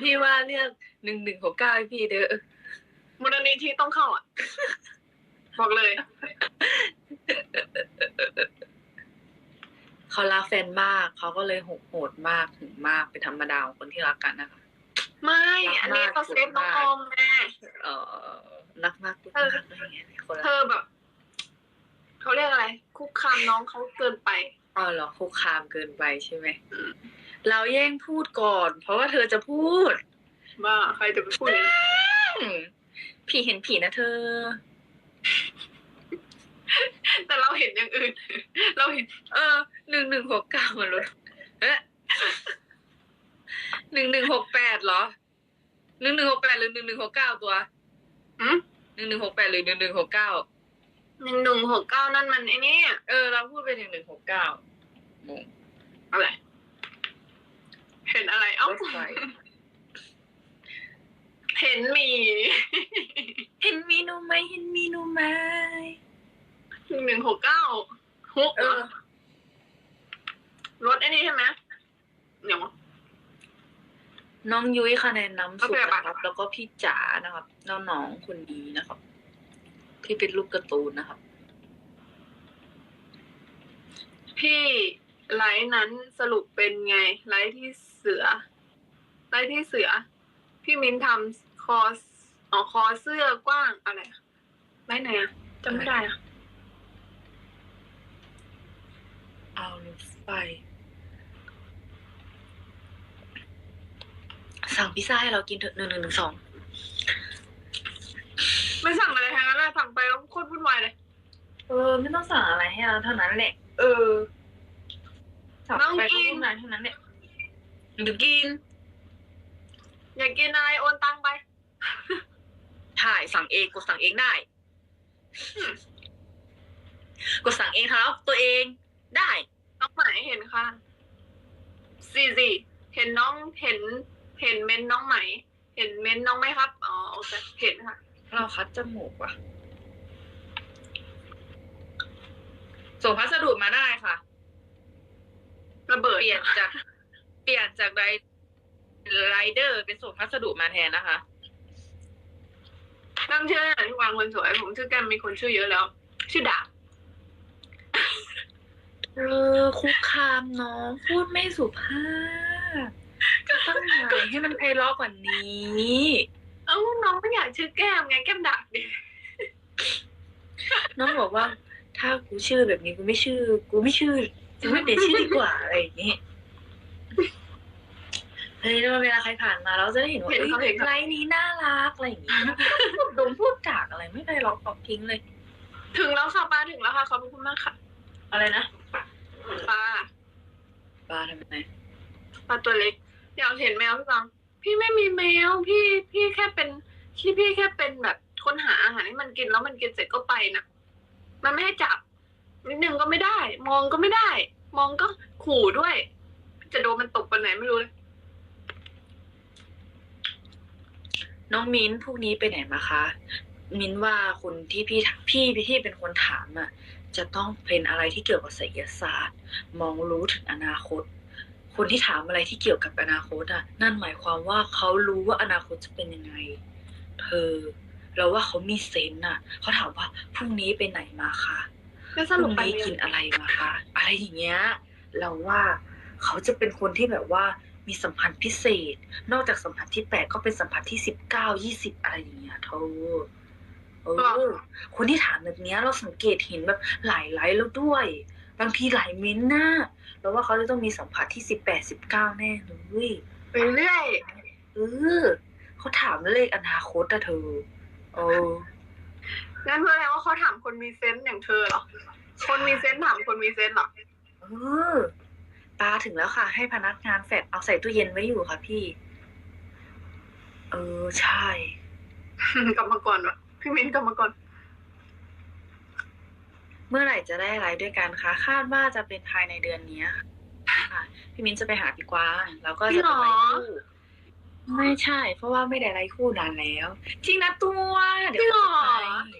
พี่ว่าเรียกหนึ่งหนึ่งหกเก้าให้พี่เด้อมูลนิธิต้องเข้าอะ บอกเลย เขารักแฟนมาก เขาก็เลยโหดโหดมากถึงมากเป็นธรรมดาของคนที่รักกันนะคะ ไม่ อันนี้เขาเซฟน้องออมแม่เออรักมากทุกมากอะไรเงี้ยคนเธละอแบบเขาเรียกอะไร คุกคามน้องเขาเกินไปอ๋อเหรอคุกคามเกินไปใช่ไหมอืม เราแย่งพูดก่อน เพราะว่าเธอจะพูดว่าใครจะไปพูดอย่างนี้อืมผีเห็นผีนะเธอ แต่เราเห็นอย่างอื่น เราเห็น เออหนึ่งหนึ่งหกเก้ามันลดเอ๊ะหนึ่งหนึ่งหกแปดเหรอหนึ่งหนึ่งหกแปดหรือหนึ่งหนึ่งหกเก้าตัวอืมหนึ่งหนึ่งหกแปดหรือหนึ่งหนึ่งหกเก้าหนึ่งหนึ่งหกเก้านั่นมันไอ้นี่เออ เราพูดเป็นหนึ่งหนึ่งหกเก้างงอะไร เห็นอะไรเอ้ารถไฟเห็นหมี เห็นมีหนูไหมเห็นมีหนูไหมหนึ่งหนึ่งหกเก้าฮุกเอเหรออรถไอ้นี่ใช่ไหมเดี๋ยว น้องยุ้ยคะแนนนำสุดโอเคนะปะครับ แล้วก็พี่จ๋านะครับน้องๆคนนี้นะครับ ที่เป็นลูกการ์ตูนนะครับ พี่ไลฟ์นั้นสรุปเป็นไงไลฟ์ที่เสือไลฟ์ที่เสือ พี่มิ้นทำคอสอ๋อคอเสื้อกว้างอะไรอะไลฟ์ไหนอะจำไม่ได้อะเอารถไฟสั่งพิซซ่าให้เรากินเถอะหนึ่งหนึ่งหนึ่งสองไม่สั่งอะไรทั้งนั้นเลยสั่งไปแล้วโคตรวุ่นวายเลย เออ ไม่ต้องสั่งอะไรให้เราเท่านั้นแหละ เออสั่งน้องไปกิก็นพูดนานเท่านั้นแหละ หรือกิน อยากกินอะไรโอนตังไปถ่ายสั่งเองกดสั่งเองได้กดสั่งเองครับ ตัวเองได้ น้องหมายเห็นค่ะสี่สี่เห็นน้องเห็น เห็นเม้นน้องไหม เห็นเม้นน้องไหมครับ อ๋อโอเคเห็นค่ะ เราคัดจมูกว่ะ ส่งพัสดุมาได้ค่ะ ระเบิดเปลี่ยนจากเปลี่ยนจากไรไรเดอร์เป็นส่งพัสดุมาแทนนะคะ ตั้งชื่อให้หน่อยที่วางคนสวย ผมชื่อแกมมีคนชื่อเยอะแล้ว ชื่อดาบเออคุกคามน้องพูดไม่สุภาพตั้งหน่อยให้มันไพเราะกว่านี้เอ้าน้องไม่อยากชื่อแก้มไงแก้มดาบดิน้องบอกว่า ถ้ากูชื่อแบบนี้กูไม่ชื่อ กูไม่ชื่อกูไม่เปลี่ยนชื่อดีกว่าอะไรอย่างงี้ เฮ้ยแล้วเวลาใครผ่านมาเราจะได้เห็นว่าเห็นเขาเอ้เห็ยนเขาไลน์นี้น่ารักอะไรอย่างงี้พูดดมพูดจากอะไรไม่ได้หรอกตอบทิ้งเลย ถึงแล้วค่ะป้าถึงแล้วค่ะขอบคุณมากค่ะ อะไรนะป้าปลาทำไมปลาตัวเล็กอยากเห็นแมวพี่บังพี่ไม่มีแมวพี่พี่แค่เป็นพี่พี่แค่เป็นแบบคนหาอาหารให้มันกินแล้วมันกินเสร็จก็ไปนะมันไม่ให้จับนิดนึงก็ไม่ได้ มองก็ไม่ได้ มองก็ขู่ด้วย จะโดนมันตกไปไหนไม่รู้เลย น้องมิ้นพวกนี้ไปไหนมาคะ มิ้นว่าคนที่พี่ถพี่พี่เป็นคนถามอะ จะต้องเป็นอะไรที่เกี่ยวกับไสยศาสตร์ มองรู้ถึงอนาคต คนที่ถามอะไรที่เกี่ยวกับอนาคตอะ นั่นหมายความว่าเขารู้ว่าอนาคตจะเป็นยังไง เธอ เราว่าเขามีเซนส์น่ะ เขาถามว่าพรุ่งนี้ไปไหนมาคะแล้วพสรุรุ่ปงไปนี้เรียกินนอะไรมาคะ อะไรอย่างเงี้ย เราว่าเขาจะเป็นคนที่แบบว่า มีสัมพันธ์พิเศษ นอกจากสัมผัสที่แปดก็เป็นสัมผัสที่สิบเก้ายี่สิบอะไรอย่างเงี้ยเธอเออคนที่ถามแบบเนี้ยเราสังเกตเห็นแบบหลายไลฟ์แล้วด้วย บางทีหลายเม้นต์น่ะแล้วว่าเขาจะต้องมีสัมผัสที่สิบแปดสิบเก้าแน่เลยไปเรื่อยเออเขาถามเลขอนาคตอะเธอเอองั้นเพื่อแปลว่าเขาถามคนมีเซนส์อย่างเธอเหรอคนมีเซนส์ถามคนมีเซนส์เหรอเออ ปลาถึงแล้วค่ะ ให้พนักงานแฟดเอาใส่ตู้เย็นไว้อยู่ค่ะพี่ เออใช่กลับมาก่อนวะพี่มิ้นกลับมาก่อนเมื่อไหร่จะได้ไลฟ์ด้วยกันคะ คาดว่าจะเป็นภายในเดือนนี้ค่ะ พี่มิ้นจะไปหาพี่กวางแล้วก็จะเป็นไลฟ์คู่ไม่ใช่ เพราะว่าไม่ได้ไลฟ์คู่นานแล้ว จริงนะตัว เดี๋ยวจริงเหรอเขาจะไป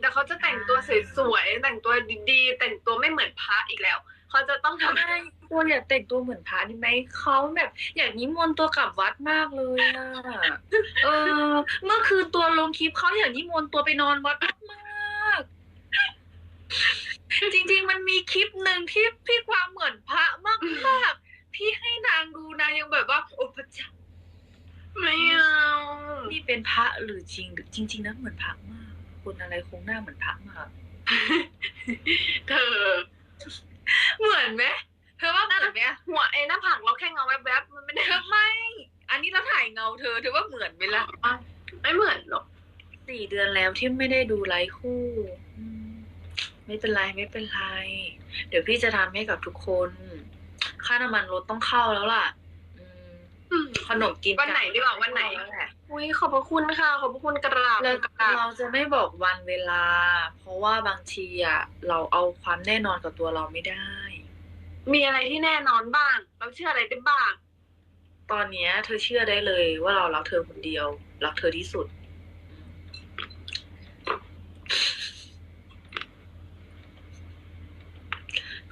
แต่เขาจะแต่งตัวสวยๆแต่งตัวดีๆแต่งตัวไม่เหมือนพระอีกแล้ว เขาจะต้องทำใช่ ตัวอยากแต่งตัวเหมือนพระดีไหมเขาแบบอยากนิมนต์ตัวกลับวัดมากเลยอะเออ เมื่อคืนตัวลงคลิปเขาอยากนิมนต์ตัวไปนอนวัดมากๆจริง ๆ มันมีคลิปหนึ่งที่พี่กวางเหมือนพระมากๆพี่ให้นางดูนางยังแบบว่า โอ้พระเจ้าไม่เอานี่เป็นพระหรือจริงหรือจริง ๆนะเหมือนพระมากคนอะไรคงหน้าเหมือนพระมากเธอ เหมือนไหม เธอว่าเหมือนไหมหัวไอ้หน้าผากเราแค่เงาแวบๆมันไม่ได้เธอไม่ อันนี้เราถ่ายเงาเธอเธอว่าเหมือนไหมล่ะไม่เหมือนหรอกสี่เดือนแล้วที่ไม่ได้ดูไลฟ์คู่อืมไม่เป็นไรไม่เป็นไร เดี๋ยวพี่จะทำให้กับทุกคน ค่าน้ำมันรถต้องเข้าแล้วล่ะอืมอืมขนมกินวันไหนดีกว่าวันไหนแล้วแหละอุ้ยขอบพระคุณค่ะ ขอบพระคุณกราบเรากราบเราจะไม่บอกวันเวลา เพราะว่าบางทีอะเราเอาความแน่นอนกับตัวเราไม่ได้ มีอะไรที่แน่นอนบ้าง เราเชื่ออะไรได้บ้าง ตอนเนี้ย เธอเชื่อได้เลยว่าเรารักเธอคนเดียว รักเธอที่สุด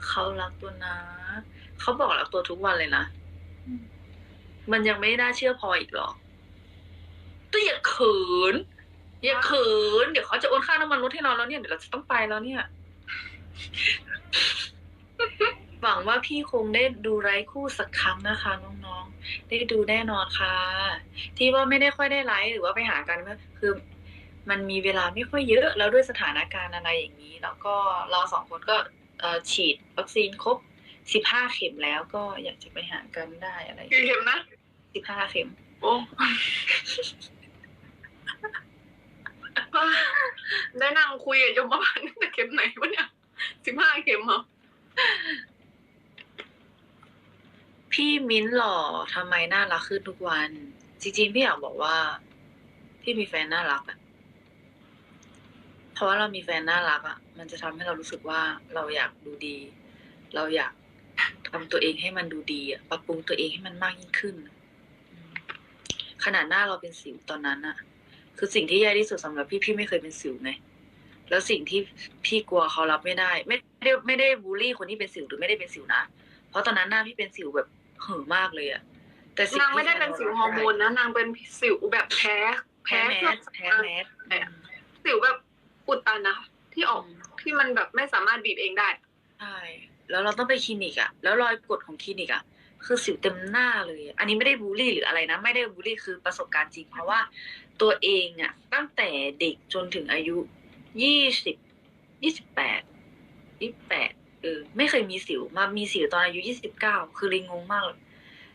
เขารักตัวนะ เขาบอกรักตัวทุกวันเลยนะ มันยังไม่น่าเชื่อพออีกหรอตัวอย่าเขิน อย่าเขิน เดี๋ยวเขาจะโอนค่าน้ำมันรถให้เราแล้วเนี่ย เดี๋ยวเราจะต้องไปแล้วเนี่ย หวังว่าพี่คงได้ดูไลฟ์คู่สักครั้งนะคะ น้องๆ ได้ดูแน่นอนค่ะ ที่ว่าไม่ได้ค่อยได้ไลฟ์หรือว่าไปหากันก็คือ มันมีเวลาไม่ค่อยเยอะแล้วด้วยสถานการณ์อะไรอย่างนี้ แล้วก็เราสองคนก็เอ่อฉีดวัคซีนครบสิบห้าเข็มแล้วก็อยากจะไปหากันได้อะไรกี่เข็มนะสิบห้าเข็ม โอ้ได้นั่งคุยกับยมบาลตั้งแต่เข็มไหนวะเนี่ยสิบห้าเข็มเหรอ พี่มิ้นท์หล่อทำไมน่ารักขึ้นทุกวัน จริงๆ พี่อยากบอกว่า พี่มีแฟนน่ารักอะเพราะว่าเรามีแฟนน่ารักอะมันจะทำให้เรารู้สึกว่าเราอยากดูดี เราอยากทำตัวเองให้มันดูดีอะปรับปรุงตัวเองให้มันมากยิ่งขึ้น ขนาดหน้าเราเป็นสิวตอนนั้นอะคือสิ่งที่แย่ที่สุดสำหรับพี่พี่ไม่เคยเป็นสิวไงแล้วสิ่งที่พี่กลัวเขารับไม่ได้ ไม่ได้ไม่ได้บูลลี่คนที่เป็นสิวหรือไม่ได้เป็นสิวนะ เพราะตอนนั้นหน้าพี่เป็นสิวแบบ เห่อะมากเลยอะแต่สิ่นางที่ไม่ได้เป็นสิวฮอร์โมนนะนางเป็นสิวแบบแพ้แพ้แมเครื่องสแพ้แมสแพ้สิวแบบอุดตันนะที่ออกที่มันแบบไม่สามารถบีบเองได้ใช่แล้วเราต้องไปคลินิกอะแล้วรอยกดของคลินิกอะคือสิวเต็มหน้าเลยอะอันนี้ไม่ได้บูลลี่หรืออะไรนะ ไม่ได้บูลลี่คือประสบการณ์จริง เพราะว่าตัวเองอะตั้งแต่เด็กจนถึงอายุยี่สิบยี่สิบแปดยี่สิบแปด เออไม่เคยมีสิวมามีสิวตอนอายุยี่สิบเก้าคือลิงงงมากเลย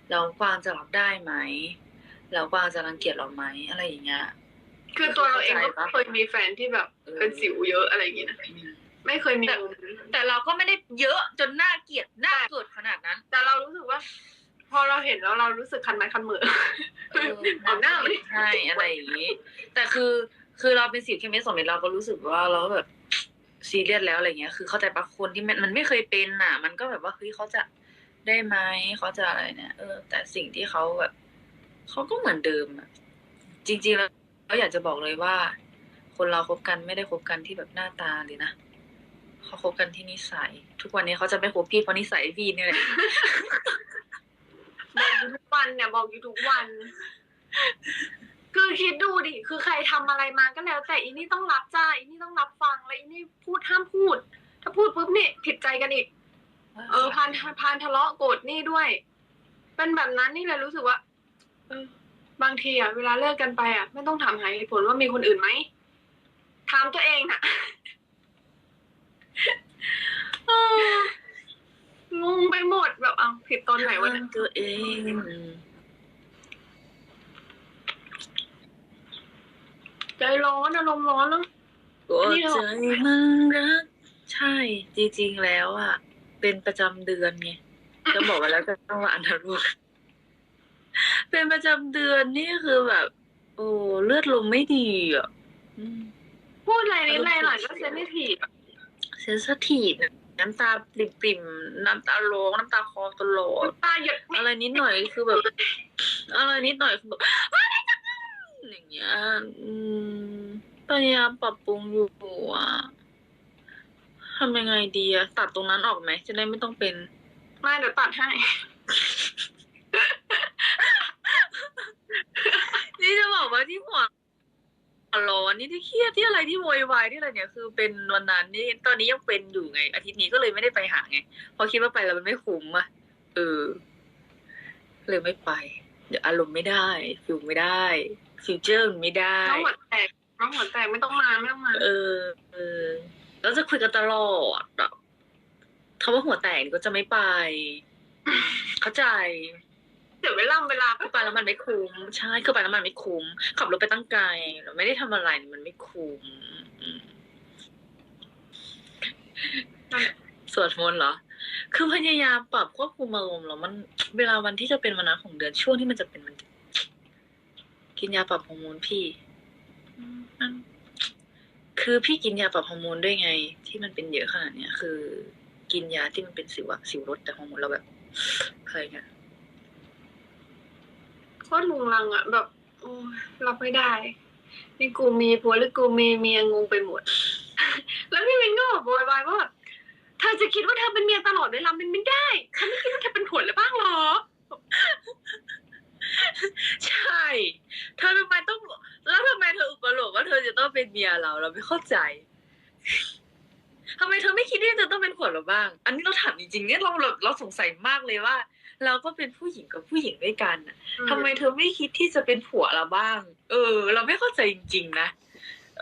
แล้วกวางจะรับได้ไหมแล้วกวางจะรังเกียจเราไหมอะไรอย่างเงี้ยคือตัวเราเองก็เข้าใจปะเคยมีแฟนที่แบบเป็นสิวเยอะอะไรอย่างเงี้ยนะไม่เคยมีมุมนั้นแต่เราก็ไม่ได้เยอะจนน่าเกลียดน่าเกิดขนาดนั้น แต่เรารู้สึกว่า พอเราเห็นแล้วเรารู้สึกคันไม้คันมือเออเอาหน้ามาดิใช่อะไรอย่างนี้ แต่คือคือเราเป็นสิวเคมีสองเม็ดเราก็รู้สึกว่าเราแบบ ซีเรียสแล้วอะไรเงี้ย คือเข้าใจปะคนที่มันมันไม่เคยเป็นน่ะ มันก็แบบว่าเฮ้ยเขาจะได้ไหมเขาจะอะไรเนี่ย เออ แต่สิ่งที่เขาแบบเขาก็เหมือนเดิมอะ จริงๆแล้วเราอยากจะบอกเลยว่า คนเราคบกันไม่ได้คบกันที่แบบหน้าตาเลยนะเขาคบกันที่นิสัย ทุกวันนี้เขาจะไม่คบพี่เพราะนิสัยพี่นี่แหละบอกอยู่ทุกวันเนี่ยบอกอยู่ทุกวัน คือคิดดูดิ คือใครทำอะไรมาก็แล้ว แต่อีนี่ต้องรับจ้า อีนี่ต้องรับฟัง แล้วอีนี่พูดห้ามพูด ถ้าพูดปุ๊บนี่ผิดใจกันอีก เออพานพานทะเลาะโกรธนี่ด้วย เป็นแบบนั้นนี่เลยรู้สึกว่า เออ บางทีอะเวลาเลิกกันไปอะ ไม่ต้องถามหาเหตุผลว่ามีคนอื่นไหมถามตัวเองน่ะเอองงไปหมดแบบเอาผิดตอนไหนวะเนี่ยตัวเอง ใจร้อนอารมณ์ร้อนแล้วก็ใจมันรักใช่ จริงๆแล้วอะ เป็นประจำเดือนไงจะบอกไว้แล้วจะต้องว่าอันทรุกเป็นประจำเดือนนี่คือแบบ โอ้เลือดลมไม่ดีอะพูดอะไรนิดอะไรหน่อยก็เซนซิทีฟอะเซนสทีฟน้ำตาปริ่มๆน้ำตาโลงน้ำตาคลอตลอดตาหยดไม่อะไรนิดหน่อยคือแบบ อะไรนิดหน่อยคือแบบ อย่างเงี้ย อืมพยายามปรับปรุงอยู่อะทำยังไงดีอะตัดตรงนั้นออกไหม จะได้ไม่ต้องเป็นมาเดี๋ยวตัดให้ นี่จะบอกว่าที่หัวร้อนนี่ที่เครียดที่อะไรที่โวยวายที่อะไรเนี่ยคือเป็นวันนั้นนี่ตอนนี้ยังเป็นอยู่ไง อาทิตย์นี้ก็เลยไม่ได้ไปหาไงเพราะคิดว่าไปแล้วมันไม่คุ้มอะเออเลยไม่ไป เดี๋ยวอารมณ์ไม่ได้ฟิลไม่ได้ ฟิวเจอร์มันไม่ได้ น้องหัวแตกน้องหัวแตกไม่ต้องมาไม่ต้องมาเออเออแล้วจะคุยกันตลอดอะคำว่าหัวแตกนี่ก็จะไม่ไป เข้าใจเดี๋ยวเวลาเวลาคือไปแล้วมันไม่คุ้มใช่คือไปแล้วมันไม่คุ้มขับรถไปตั้งไกลเราไม่ได้ทำอะไรมันไม่คุ้มอืมสวดมนต์เหรอ คือพยายามปรับควบคุมอารมณ์แล้วมันเวลาวันที่จะเป็นวันนั้นของเดือนช่วงที่มันจะเป็นมัน กินยาปรับฮอร์โมนพี่มันคือพี่กินยาปรับฮอร์โมนด้วยไง ที่มันเป็นเยอะขนาดเนี้ยคือ กินยาที่มันเป็นสิวอะสิวลดแต่ฮอร์โมนเราแบบอะไรเงี้ยโคตรลุงลังอะแบบโอ้ยรับไม่ได้นี่กูมีผัวหรือกูมีเมียงงไปหมด แล้วพี่มินก็แบบโวยวายว่าแบบเธอจะคิดว่าเธอเป็นเมียตลอดเวลามันไม่ได้ฉันไม่คิดว่าเธอเป็นผัวเลยบ้างเหรอ ใช่ เธอทำไมต้อง แล้วทำไมเธออุปโลกว่าเธอจะต้องเป็นเมียเรา เราไม่เข้าใจทำไมเธอไม่คิดที่จะต้องเป็นผัวเราบ้าง อันนี้เราถามจริงๆเนี่ยเราเราเราสงสัยมากเลยว่า เราก็เป็นผู้หญิงกับผู้หญิงด้วยกันน่ะทำไมเธอไม่คิดที่จะเป็นผัวเราบ้าง เออ เราไม่เข้าใจจริงๆนะ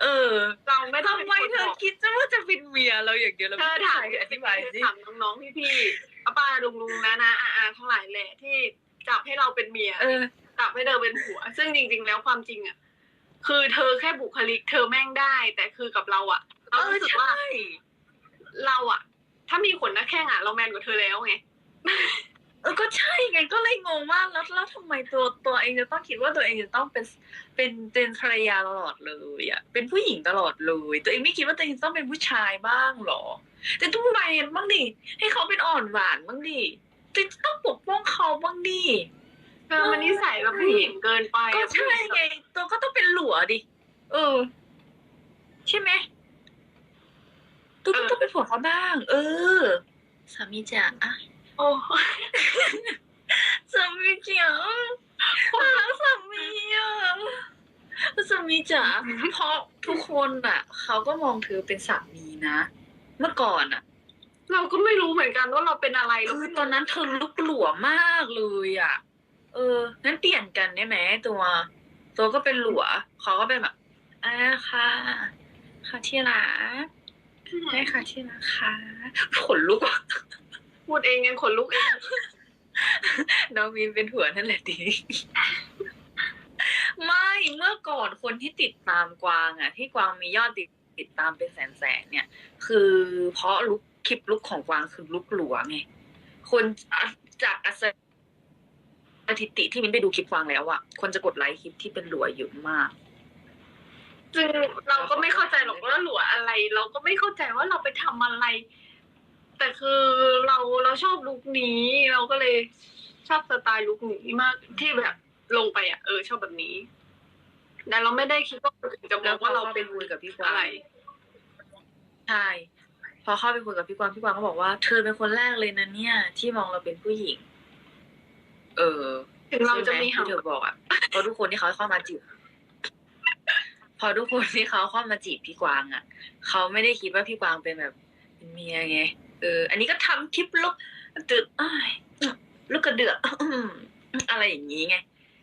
เออ เราไม่ต้องทำไมเธอคิดจะว่าจะเป็นเมียเราอย่างเดียวเราเธไม่อเข้าถามใจอธิบายสิถามน้องๆพี่ๆป้าป้าลุงลุงนะนะอาอาทั้งหลายแหละที่ จับให้เราเป็นเมียเออ จับให้เธอเป็นผัว ซึ่งจริง ๆ แล้วความจริงอะ คือเธอแค่บุคลิก เธอแม่งได้ แต่คือกับเราอะเราเออรู้สึกใช่ว่าเราอะ ถ้ามีขนหน้าแข้งอะ เราแมนกว่าเธอแล้วไงเออก็ใช่ไงก็เลยงงว่าแล้วแล้วทำไมตัวตัวเองจะต้องคิดว่าตัวเองจะต้องเป็นเป็นเป็นภรรยาตลอดเลยอะเป็นผู้หญิงตลอดเลย ตัวเองไม่คิดว่าตัวเองจะต้องเป็นผู้ชายบ้างหรอ แต่ต้องแมนบ้างดิให้เขาเป็นอ่อนหวานบ้างดิ แต่ต้องปกป้องเขาบ้างดิเธอมันนิสัยแบบผู้หญิงเกินไปก็อะใช่ไงตัวก็ต้องเป็นหลัวดิเออ ใช่ไหมตัวก็ต้องเป็นผัวเขาบ้าง เออสามีจ๋าอะโอ้สามีจ๋ารักสามีอะสามีจ๋าเพราะทุกคนอะ เขาก็มองเธอเป็นสามีนะ เมื่อก่อนอะ เราก็ไม่รู้เหมือนกันว่าเราเป็นอะไรเราคือไม่ตอนนั้นเธอลุกหลัวมากเลยอะ เอองั้นเปลี่ยนกันได้ไหมตัว ตัวก็เป็นหลัวเขาก็เป็นแบบอ่าค่ะ ค่ะที่รักได้ค่ะที่รักค่ะขนลุกอะพูดเองยังขนลุกเองน้องมีนเป็นหัวนั่นแหละดีไม่เมื่อก่อนคนที่ติดตามกวางอะ ที่กวางมียอดติดติดตามเป็นแสนแสนๆเนี่ย คือเพราะลุก คลิปลุกของกวางคือลุกหลัวไงคนอะจากอัสสถิติที่มินไปดูคลิปกวางแล้วอะคนจะกดไลค์คลิปที่เป็นหลัวเยอะมากซึ่งเราก็ไม่เข้าใจหรอกว่าหลัวอะไร เราก็ไม่เข้าใจว่าเราไปทำอะไร แต่คือเราเราชอบลุคนี้ เราก็เลยชอบสไตล์ลุคนี้มากที่แบบลงไปอะเออ ชอบแบบนี้แต่เราไม่ได้คิดว่าคนอื่นจะมแล้อวงก็ว่าเราเราไปเป็นคุยกับพี่กวาอะไรงใช่ พอเข้าไปคุยกับพี่กวางพี่กวางก็บอกว่าเธอเป็นคนแรกเลยนะเนี่ย ที่มองเราเป็นผู้หญิง เออถึงเราจะมีใช่เห่าไหที่เธอบอกอะพอทุกคนที่เขาเข้ามาจีบพอทุกคนที่เขาเข้ามาจีบพี่กวางอะเขาไม่ได้คิดว่าพี่กวางเป็นแบบเป็นเมียไงเออ อันนี้ก็ทำคลิปลุกตึกอ้ายลูกกระเดือกอื้ออะไรอย่างนี้ไง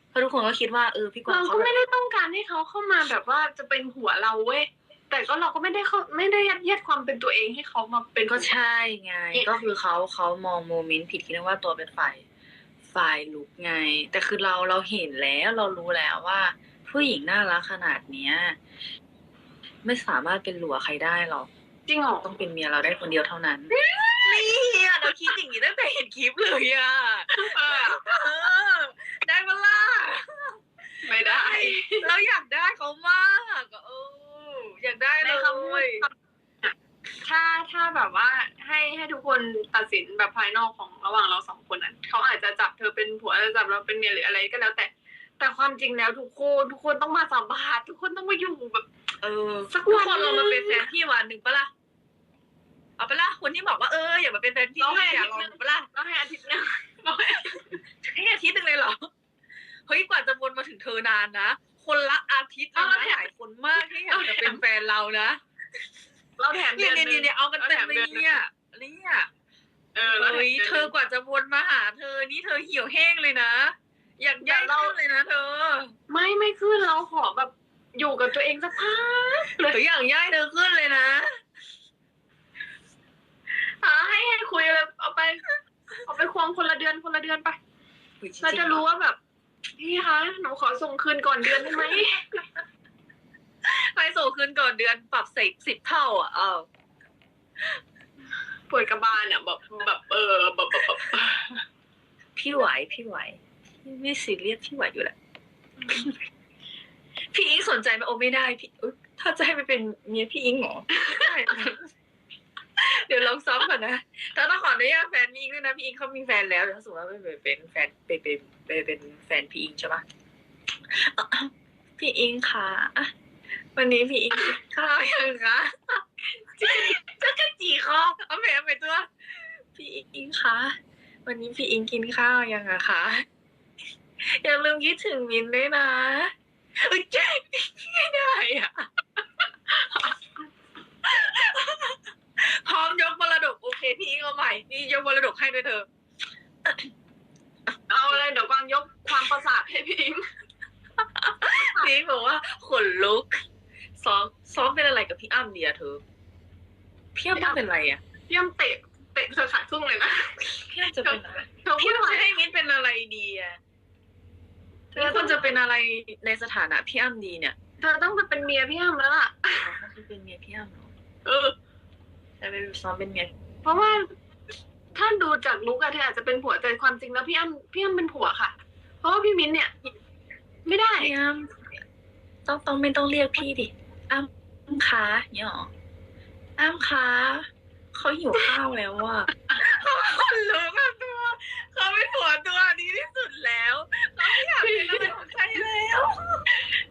เพราะทุกคนก็คิดว่าเออพี่กวางเราเขาก็แบบไม่ได้ต้องการให้เขาเข้ามาแบบว่าจะเป็นหัวเราเว้ย แต่ก็เราก็ไม่ได้เข้าไม่ได้ยัดเยียดความเป็นตัวเองให้เขามาเป็นก็ใช่ไง ก็คือเขาเขามองโมเมนต์ผิดคิดว่าตัวเป็นฝ่ายฝ่ายลุกไง แต่คือเราเราเห็นแล้วเรารู้แล้วว่า ผู้หญิงน่ารักขนาดเนี้ย ไม่สามารถเป็นหลัวใครได้หรอกจริงเหรอต้องเป็นเมียเราได้คนเดียวเท่านั้นนี่อะเราคิดอย่างนี้ตั้งแต่เห็นคลิปเลยอะเออเออได้ปะล่ะไม่ได้ เราอยากได้เขามากอะเออ อยากได้ในเลยคำพูดถ้าถ้าแบบว่าให้ให้ทุกคนตัดสินแบบภายนอกของระหว่างเราสองคนอะเขาอาจจะจับเธอเป็นผัวจับเราเป็นเมียหรืออะไรก็แล้ว แต่ แต่ความจริงแล้วทุกคนทุกคนต้องมาสัมภาษณ์ทุกคนต้องมาอยู่แบบ เออสักทุกวันคนเรามาเป็นแฟนพี่วันหนึ่งปะล่ะเอาไปะละคนที่บอกว่าเอออย่ามาเป็นแฟนพี่เราให้อยากอาทิตย์ลองหนึ่งเอาไปะละเราให้อาทิตย์หนึงเราให้แค่อาทิตย์หนึงเลยเหรอเฮ้ยกว่าจะวนมาถึงเธอนานนะ คนละอาทิตย์เลยนะหลายคนมากที่อยากจะเป็นแฟนเรานะเราแถมเนี่ยดืเนี่ยหเนี่ยเนี่ยเอากันเต็มเลยราแถดือเนี่ยเนี่ยเออเราแถมเฮ้ยดืนเธอกว่าจะวนมาหาเธอนี่เธอเหี่ยวแห้งเลยนะ อยากย้ายขึ้นเลยนะเธอไม่ไม่ขึ้นเราขอแบบอยู่กับตัวเองสักพักเธออยากย้ายเธอขึ้นเลยนะหาให้ให้คุยเลยเอาไป เอาไปควงคนละเดือนคนละเดือนไป เราจะรู้ว่าแบบ พี่คะหนูขอส่งคืนก่อนเดือนได้ไหมไปส่งคืนก่อนเดือนปรับสิบสิบเท่าอะเออปวดกระบาลอะแบบแบบเออแบบแบบแบบพี่ไหวพี่ไหวไม่ซีเรียสพี่ไหวอยู่แหละพี่อิงสนใจไหมโอไม่ได้พี่อุ๊ยถ้าจะให้ไปเป็นเมียพี่อิงเหรอไม่ได้ เดี๋ยวลองซ้อมก่อนนะแต่ต้องขออนุญาตแฟนพี่อิงด้วยนะพี่อิงเขามีแฟนแล้วเดี๋ยวถ้าสมมติว่าไปเป็นแฟนไปเป็นไปเป็นแฟนพี่อิงใช่ปะพี่อิงคะวันนี้พี่อิงกินข้าวยังคะจะกระจีคอเอาไปเอาไปตัว พี่อิงคะวันนี้พี่อิงกินข้าวยังอะคะอย่าลืมคิดถึงมินด้วยนะเอ้ยแจ้งไม่ได้อะ พร้อมยกมรดกโอเคพี่อิงเอาใหม่นี่ยกมรดกให้ด้วยเธอ เอาเลยเดี๋ยวกวางยกความประสาทให้พี่อิงพี่อิงบอกว่าขนลุกซ้อมซ้อมเป็นอะไรกับพี่อ้ำเดียเธอพี่อ้ำต้องเป็นอะไรอะพี่ยมเตะเตะเธอขาดครึ่งเลยนะพี่อ้ำจะเป็นอะไรเธอพี่พูดอ้ำว่าจะให้มิ้นเป็นอะไรดีอะมิ้นควรจะเป็นอะไรในสถานะพี่อ้ำดีเนี่ยเธอต้องไปเป็นเมียพี่ยมแล้วล่ะอ๋อก็คือเป็นเมียพี่อ้ำเหรอ เออจะไปซ้อมเป็นเมียเพราะว่าถ้าดูจากลุกอะเธออาจจะเป็นผัวแต่ความจริงแล้วพี่อ้ำพี่อ้ำเป็นผัวค่ะ เพราะว่าพี่มิ้นเนี่ย ไม่ได้พี่อ้ำต้องต้องไม่ต้องเรียกพี่ดิอ้ำคะเนี่ยหรออ้ำคะเขาหิวข้าวแล้วอะคนลุกอะตัวเขาเป็นผัวตัวดีที่สุดแล้วเขาไม่อยากเป็นอะไรของใครแล้ว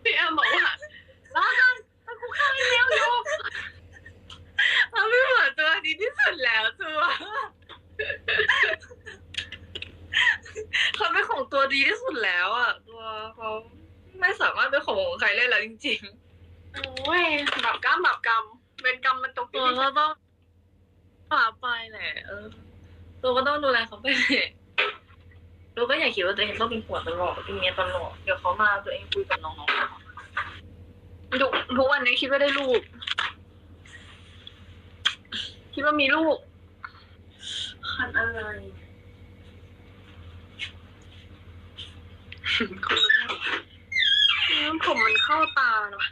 พี่อ้ำบอกว่าลากันถ้ากูฆ่าไอ้แมวอยู่ เขาเป็นผัวตัวดีที่สุดแล้วตัวเขาเป็นของตัวดีที่สุดแล้วอะ ตัวเขาไม่สามารถเป็นของของใครได้แล้วจริงๆ โอ้ยบาปกรรมบาปกรรมเวรกรรมมันตกอตัยู่วที่ก็ต้องปาไปแหละเออ ตัวก็ต้องดูแลเขาไปแหละตัวก็อย่าคิดว่าตัวเองต้องเป็นผัวตลอดเป็นเมียตลอดเดี๋ยวเขามาตัวเองคุยกับน้องๆทุกทุกวันนี้คิดว่าได้ลูก คิดว่ามีลูก คันอะไรผมมันเข้าตาเนาะ